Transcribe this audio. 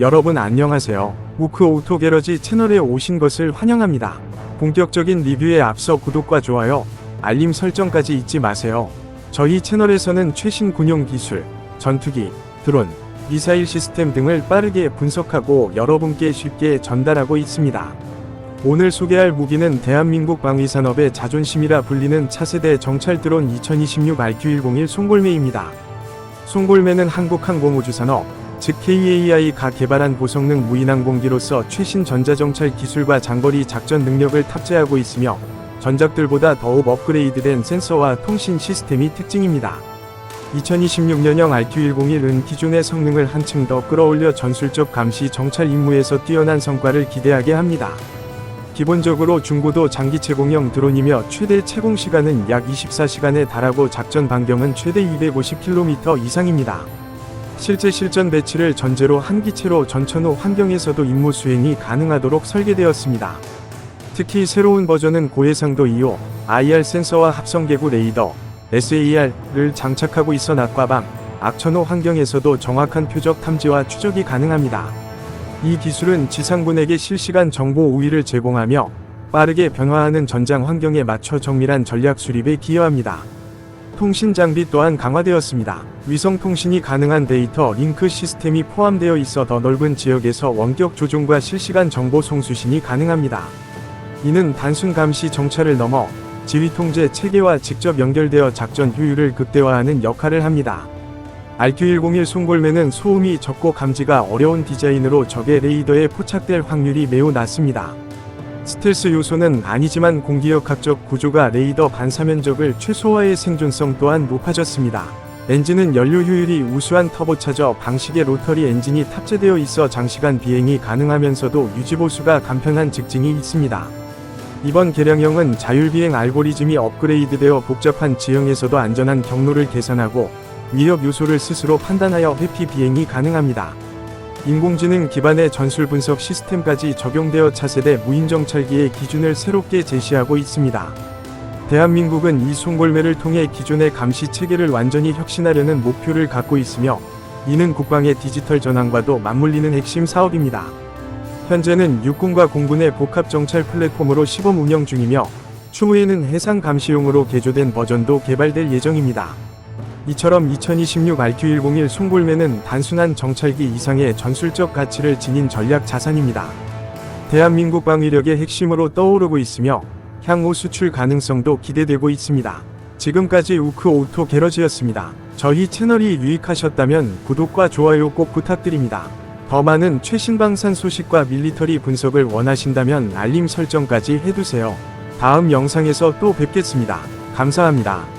여러분 안녕하세요. 우크 오토 게러지 채널에 오신 것을 환영합니다. 본격적인 리뷰에 앞서 구독과 좋아요, 알림 설정까지 잊지 마세요. 저희 채널에서는 최신 군용 기술, 전투기, 드론, 미사일 시스템 등을 빠르게 분석하고 여러분께 쉽게 전달하고 있습니다. 오늘 소개할 무기는 대한민국 방위산업의 자존심이라 불리는 차세대 정찰 드론 2026 RQ101 송골매입니다. 송골매는 한국항공우주산업, 즉 KAI가 개발한 고성능 무인항공기로서 최신 전자정찰 기술과 장거리 작전 능력을 탑재하고 있으며 전작들보다 더욱 업그레이드된 센서와 통신 시스템이 특징입니다. 2026년형 RQ101은 기존의 성능을 한층 더 끌어올려 전술적 감시 정찰 임무에서 뛰어난 성과를 기대하게 합니다. 기본적으로 중고도 장기 채공형 드론이며 최대 채공 시간은 약 24시간에 달하고 작전 반경은 최대 250km 이상입니다. 실제 실전 배치를 전제로 한 기체로 전천 후 환경에서도 임무 수행이 가능하도록 설계되었습니다. 특히 새로운 버전은 고해상도 2호 IR 센서와 합성 개구 레이더 SAR을 장착하고 있어 낮과 밤, 악천후 환경에서도 정확한 표적 탐지와 추적이 가능합니다. 이 기술은 지상군에게 실시간 정보 우위를 제공하며 빠르게 변화하는 전장 환경에 맞춰 정밀한 전략 수립에 기여합니다. 통신 장비 또한 강화되었습니다. 위성 통신이 가능한 데이터 링크 시스템이 포함되어 있어 더 넓은 지역에서 원격 조종과 실시간 정보 송수신이 가능합니다. 이는 단순 감시 정찰을 넘어 지휘 통제 체계와 직접 연결되어 작전 효율을 극대화하는 역할을 합니다. RQ101 송골매는 소음이 적고 감지가 어려운 디자인으로 적의 레이더에 포착될 확률이 매우 낮습니다. 스텔스 요소는 아니지만 공기역학적 구조가 레이더 반사 면적을 최소화해 생존성 또한 높아졌습니다. 엔진은 연료 효율이 우수한 터보차저 방식의 로터리 엔진이 탑재되어 있어 장시간 비행이 가능하면서도 유지보수가 간편한 특징이 있습니다. 이번 개량형은 자율비행 알고리즘이 업그레이드되어 복잡한 지형에서도 안전한 경로를 계산하고 위협 요소를 스스로 판단하여 회피 비행이 가능합니다. 인공지능 기반의 전술 분석 시스템까지 적용되어 차세대 무인정찰기의 기준을 새롭게 제시하고 있습니다. 대한민국은 이 송골매를 통해 기존의 감시 체계를 완전히 혁신하려는 목표를 갖고 있으며 이는 국방의 디지털 전환과도 맞물리는 핵심 사업입니다. 현재는 육군과 공군의 복합 정찰 플랫폼으로 시범 운영 중이며 추후에는 해상 감시용으로 개조된 버전도 개발될 예정입니다. 이처럼 2026 RQ101 송골매는 단순한 정찰기 이상의 전술적 가치를 지닌 전략 자산입니다. 대한민국 방위력의 핵심으로 떠오르고 있으며 향후 수출 가능성도 기대되고 있습니다. 지금까지 우크 오토 게러지였습니다. 저희 채널이 유익하셨다면 구독과 좋아요 꼭 부탁드립니다. 더 많은 최신 방산 소식과 밀리터리 분석을 원하신다면 알림 설정까지 해두세요. 다음 영상에서 또 뵙겠습니다. 감사합니다.